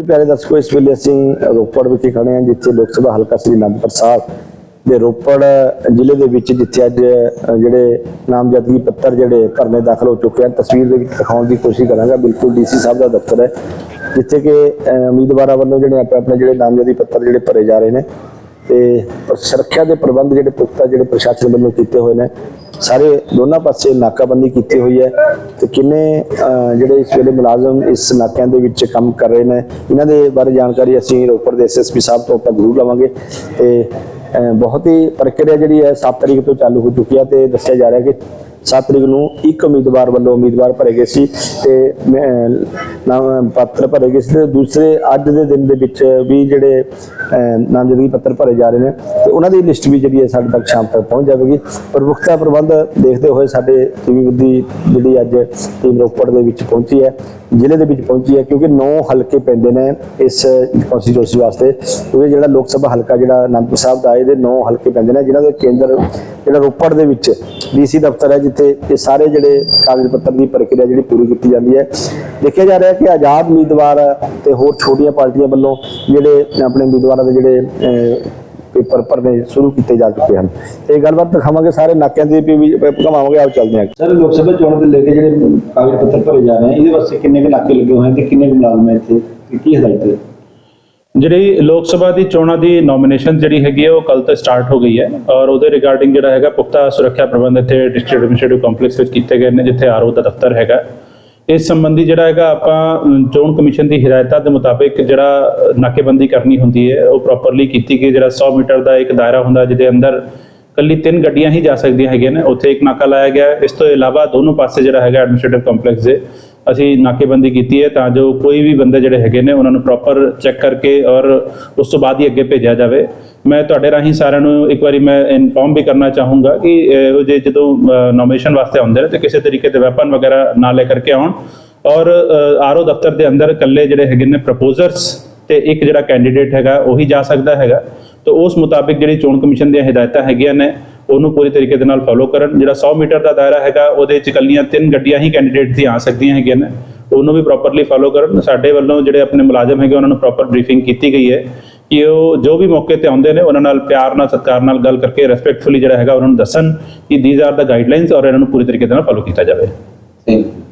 ਜੀ ਪਿਆਰੇ ਦਰਸ਼ਕੋ ਇਸ ਵੇਲੇ ਅਸੀਂ ਰੋਪੜ ਵਿਖੇ ਖੜੇ ਹਾਂ, ਜਿੱਥੇ ਲੋਕ ਸਭਾ ਹਲਕਾ ਸ੍ਰੀ ਅਨੰਦਪੁਰ ਸਾਹਿਬ ਦੇ ਰੋਪੜ ਜ਼ਿਲ੍ਹੇ ਦੇ ਵਿੱਚ ਜਿੱਥੇ ਅੱਜ ਜਿਹੜੇ ਨਾਮਜ਼ਦਗੀ ਪੱਤਰ ਜਿਹੜੇ ਭਰਨੇ ਦਾਖਲ ਹੋ ਚੁੱਕੇ ਹਨ, ਤਸਵੀਰ ਦੇ ਵਿੱਚ ਦਿਖਾਉਣ ਦੀ ਕੋਸ਼ਿਸ਼ ਕਰਾਂਗਾ। ਬਿਲਕੁਲ ਡੀਸੀ ਸਾਹਿਬ ਦਾ ਦਫ਼ਤਰ ਹੈ, ਜਿੱਥੇ ਕਿ ਉਮੀਦਵਾਰਾਂ ਵੱਲੋਂ ਜਿਹੜੇ ਆਪਣੇ ਆਪਣੇ ਜਿਹੜੇ ਨਾਮਜ਼ਦਗੀ ਪੱਤਰ ਜਿਹੜੇ ਭਰੇ ਜਾ ਰਹੇ ਨੇ ਤੇ ਸੁਰੱਖਿਆ ਦੇ ਪ੍ਰਬੰਧ ਜਿਹੜੇ ਪੁਖਤਾ ਜਿਹੜੇ ਪ੍ਰਸ਼ਾਸਨ ਵੱਲੋਂ ਕੀਤੇ ਹੋਏ ਨੇ, ਸਾਰੇ ਦੋਨਾਂ ਪਾਸੇ ਨਾਕਾਬੰਦੀ ਕੀਤੀ ਹੋਈ ਹੈ ਤੇ ਕਿੰਨੇ ਜਿਹੜੇ ਇਸ ਵੇਲੇ ਮੁਲਾਜ਼ਮ ਇਸ ਨਾਕਿਆਂ ਦੇ ਵਿੱਚ ਕੰਮ ਕਰ ਰਹੇ ਨੇ, ਇਹਨਾਂ ਦੇ ਬਾਰੇ ਜਾਣਕਾਰੀ ਅਸੀਂ ਰੋਪੜ ਦੇ ਐਸਐਸਪੀ ਸਾਹਿਬ ਤੋਂ ਆਪਾਂ ਜ਼ਰੂਰ ਲਵਾਂਗੇ। ਤੇ ਬਹੁਤ ਹੀ ਪ੍ਰਕਿਰਿਆ ਜਿਹੜੀ ਹੈ 7 ਤਰੀਕ ਤੋਂ ਚਾਲੂ ਹੋ ਚੁੱਕੀ ਹੈ ਤੇ ਦੱਸਿਆ ਜਾ ਰਿਹਾ ਕਿ 7 ਤਰੀਕ ਨੂੰ ਇੱਕ ਉਮੀਦਵਾਰ ਵੱਲੋਂ ਉਮੀਦਵਾਰ ਭਰੇ ਗਏ ਸੀ ਤੇ ਨਾਮ, ਪੱਤਰ ਭਰੇ ਗਏ ਸੀ ਤੇ ਦੂਸਰੇ ਅੱਜ ਦੇ ਦਿਨ ਦੇ ਵਿੱਚ ਵੀ ਜਿਹੜੇ ਨਾਮਜ਼ਦਗੀ ਪੱਤਰ ਭਰੇ ਜਾ ਰਹੇ ਨੇ ਤੇ ਉਹਨਾਂ ਦੀ ਲਿਸਟ ਵੀ ਜਿਹੜੀ ਹੈ ਸਾਡੇ ਤੱਕ ਸ਼ਾਮ ਤੱਕ ਪਹੁੰਚ ਜਾਵੇਗੀ। ਪਰ ਪ੍ਰਬੰਧ ਦੇਖਦੇ ਹੋਏ ਸਾਡੇ ਟੀਵੀ ਦੀ ਜਿਹੜੀ ਅੱਜ ਟੀਮ ਰੋਪੜ ਦੇ ਵਿੱਚ ਪਹੁੰਚੀ ਹੈ, ਜ਼ਿਲ੍ਹੇ ਦੇ ਵਿੱਚ ਪਹੁੰਚੀ ਹੈ ਕਿਉਂਕਿ 9 ਹਲਕੇ ਪੈਂਦੇ ਨੇ ਇਸ ਕਨਸਟੀਟਿਊਂਸੀ ਵਾਸਤੇ ਕਿਉਂਕਿ ਜਿਹੜਾ ਲੋਕ ਸਭਾ ਹਲਕਾ ਜਿਹੜਾ ਅਨੰਦਪੁਰ ਸਾਹਿਬ ਦਾ ਇਹਦੇ 9 ਹਲਕੇ ਪੈਂਦੇ ਨੇ ਜਿਨ੍ਹਾਂ ਦੇ ਕੇਂਦਰ ਜਿਹੜਾ ਰੋਪੜ ਦੇ ਵਿੱਚ ਡੀਸੀ ਦਫ਼ਤਰ ਹੈ ਜਿੱਥੇ ਇਹ ਸਾਰੇ ਜਿਹੜੇ ਕਾਗਜ਼ ਪੱਤਰ ਦੀ ਪ੍ਰਕਿਰਿਆ ਜਿਹੜੀ ਪੂਰੀ ਕੀਤੀ ਜਾਂਦੀ ਹੈ। ਦੇਖਿਆ ਜਾ ਰਿਹਾ ਕਿ ਆਜ਼ਾਦ ਉਮੀਦਵਾਰ ਤੇ ਹੋਰ ਛੋਟੀਆਂ ਪਾਰਟੀਆਂ ਵੱਲੋਂ ਜਿਹੜੇ ਆਪਣੇ ਉਮੀਦਵਾਰਾਂ ਦੇ ਜਿਹੜੇ ਅਹ, ਪੇਪਰ ਭਰਨੇ ਸ਼ੁਰੂ ਕੀਤੇ ਜਾ ਚੁੱਕੇ ਹਨ। ਤੇ ਗੱਲਬਾਤ ਦਿਖਾਵਾਂਗੇ ਸਾਰੇ ਨਾਕਿਆਂ ਦੇ ਵੀ ਵੀ ਘਮਾਵਾਂਗੇ ਆਓ ਚੱਲਦੇ ਹਾਂ। ਸਰ ਲੋਕ ਸਭਾ ਚੋਣਾਂ ਦੇ ਲੈ ਕੇ ਜਿਹੜੇ ਕਾਗਜ਼ ਪੱਤਰ ਭਰੇ ਜਾ ਰਹੇ ਹਨ ਇਹਦੇ ਵਾਸਤੇ ਕਿੰਨੇ ਕੁ ਨਾਕੇ ਲੱਗੇ ਹੋਏ ਹਨ ਤੇ ਕਿੰਨੇ ਕੁ ਮੁਲਾਜ਼ਮ ਹੈ ਇੱਥੇ? ਕੀ ਹਦਾਇਤ ਹੈ? ਜਿਹੜੀ ਲੋਕ ਸਭਾ ਦੀ ਚੋਣਾਂ ਦੀ ਨੋਮੀਨੇਸ਼ਨ ਜਿਹੜੀ ਹੈਗੀ ਹੈ ਉਹ ਕੱਲ ਤੋਂ ਸਟਾਰਟ ਹੋ ਗਈ ਹੈ ਔਰ ਉਹਦੇ ਰਿਗਾਰਡਿੰਗ ਜਿਹੜਾ ਹੈਗਾ ਪੁਖਤਾ ਸੁਰੱਖਿਆ ਪ੍ਰਬੰਧ ਇੱਥੇ ਡਿਸਟ੍ਰਿਕਟ ਐਡਮਿਨਿਸਟ੍ਰੇਟਿਵ ਕੰਪਲੈਕਸ ਵਿੱਚ ਕੀਤੇ ਗਏ ਨੇ, ਜਿੱਥੇ ਆਰਓ ਦਾ ਦਫ਼ਤਰ ਹੈਗਾ। ਇਸ ਸੰਬੰਧੀ ਜਿਹੜਾ ਹੈਗਾ, ਆਪਾਂ ਚੋਣ ਕਮਿਸ਼ਨ ਦੀ ਹਦਾਇਤਾਂ ਦੇ ਮੁਤਾਬਿਕ ਜਿਹੜਾ ਨਾਕੇਬੰਦੀ ਕਰਨੀ ਹੁੰਦੀ ਹੈ, ਉਹ ਪ੍ਰੋਪਰਲੀ ਕੀਤੀ ਗਈ। ਜਿਹੜਾ 100 ਮੀਟਰ ਦਾ ਇੱਕ ਦਾਇਰਾ ਹੁੰਦਾ, ਜਿਹਦੇ ਅੰਦਰ ਕੱਲੀ ਤਿੰਨ ਗੱਡੀਆਂ ਹੀ ਜਾ ਸਕਦੀਆਂ ਹੈਗੀਆਂ ਨੇ। ਉੱਥੇ ਇੱਕ ਨਾਕਾ ਲਾਇਆ ਗਿਆ। ਇਸ ਤੋਂ ਇਲਾਵਾ ਦੋਨੋਂ ਪਾਸੇ ਜਿਹੜਾ ਹੈਗਾ ਐਡਮਿਨਿਸਟ੍ਰੇਟਿਵ ਕੰਪਲੈਕਸ ਦੇ ਅਸੀਂ ਨਾਕੇਬੰਦੀ ਕੀਤੀ ਹੈ ਤਾਂ ਜੋ ਕੋਈ ਵੀ ਬੰਦੇ ਜਿਹੜੇ ਹੈਗੇ ਨੇ, ਉਹਨਾਂ ਨੂੰ ਪ੍ਰੋਪਰ ਚੈੱਕ ਕਰਕੇ ਔਰ ਉਸ ਤੋਂ ਬਾਅਦ ਹੀ ਅੱਗੇ ਭੇਜਿਆ ਜਾਵੇ। ਮੈਂ ਤੁਹਾਡੇ ਰਾਹੀਂ ਸਾਰਿਆਂ ਨੂੰ ਇੱਕ ਵਾਰੀ ਮੈਂ ਇਨਫੋਰਮ ਵੀ ਕਰਨਾ ਚਾਹੂੰਗਾ ਕਿ ਉਹ ਜੇ ਜਦੋਂ ਨੋਮੀਨੇਸ਼ਨ ਵਾਸਤੇ ਆਉਂਦੇ ਨੇ ਤੇ ਕਿਸੇ ਤਰੀਕੇ ਦੇ ਵੈਪਨ ਵਗੈਰਾ ਨਾ ਲੈ ਕਰਕੇ ਆਉਣ। ਔਰ ਆਰਓ ਦਫ਼ਤਰ ਦੇ ਅੰਦਰ ਇਕੱਲੇ ਜਿਹੜੇ ਹੈਗੇ ਨੇ ਪ੍ਰਪੋਜ਼ਰਸ ਤੇ ਇੱਕ ਜਿਹੜਾ ਕੈਂਡੀਡੇਟ ਹੈਗਾ, ਉਹੀ ਜਾ ਸਕਦਾ ਹੈਗਾ। ਤਾਂ ਉਸ ਮੁਤਾਬਿਕ ਜਿਹੜੀ ਚੋਣ ਕਮਿਸ਼ਨ ਦੀਆਂ ਹਦਾਇਤਾਂ ਹੈਗੀਆਂ ਨੇ, ਉਹਨੂੰ ਪੂਰੀ ਤਰੀਕੇ ਦੇ ਨਾਲ ਫਾਲੋ ਕਰਨ। ਜਿਹੜਾ 100 ਮੀਟਰ ਦਾ ਦਾਇਰਾ ਹੈਗਾ, ਉਹਦੇ ਚ ਇਕੱਲੀਆਂ ਤਿੰਨ ਗੱਡੀਆਂ ਹੀ ਕੈਂਡੀਡੇਟ ਦੀ ਆ ਸਕਦੀਆਂ ਹੈਗੀਆਂ ਨੇ। ਉਹਨੂੰ ਵੀ ਪ੍ਰੋਪਰਲੀ ਫਾਲੋ ਕਰਨ। ਸਾਡੇ ਵੱਲੋਂ ਜਿਹੜੇ ਆਪਣੇ ਮੁਲਾਜ਼ਮ ਹੈਗੇ, ਉਹਨਾਂ ਨੂੰ ਪ੍ਰੋਪਰ ਬਰੀਫਿੰਗ ਕੀਤੀ ਗਈ ਹੈ ਕਿ ਉਹ ਜੋ ਵੀ ਮੌਕੇ ਤੇ ਆਉਂਦੇ ਨੇ, ਉਹਨਾਂ ਨਾਲ ਪਿਆਰ ਨਾਲ, ਸਤਿਕਾਰ ਨਾਲ ਗੱਲ ਕਰਕੇ ਰਿਸਪੈਕਟਫੁਲੀ ਜਿਹੜਾ ਹੈਗਾ, ਉਹਨਾਂ ਨੂੰ ਦੱਸਣ ਕਿ ਥੀਸ ਆਰ ਦਾ ਗਾਈਡਲਾਈਨਸ ਔਰ ਇਹਨਾਂ ਨੂੰ ਪੂਰੀ ਤਰੀਕੇ ਦੇ ਨਾਲ ਫਾਲੋ ਕੀਤਾ ਜਾਵੇ। Thank you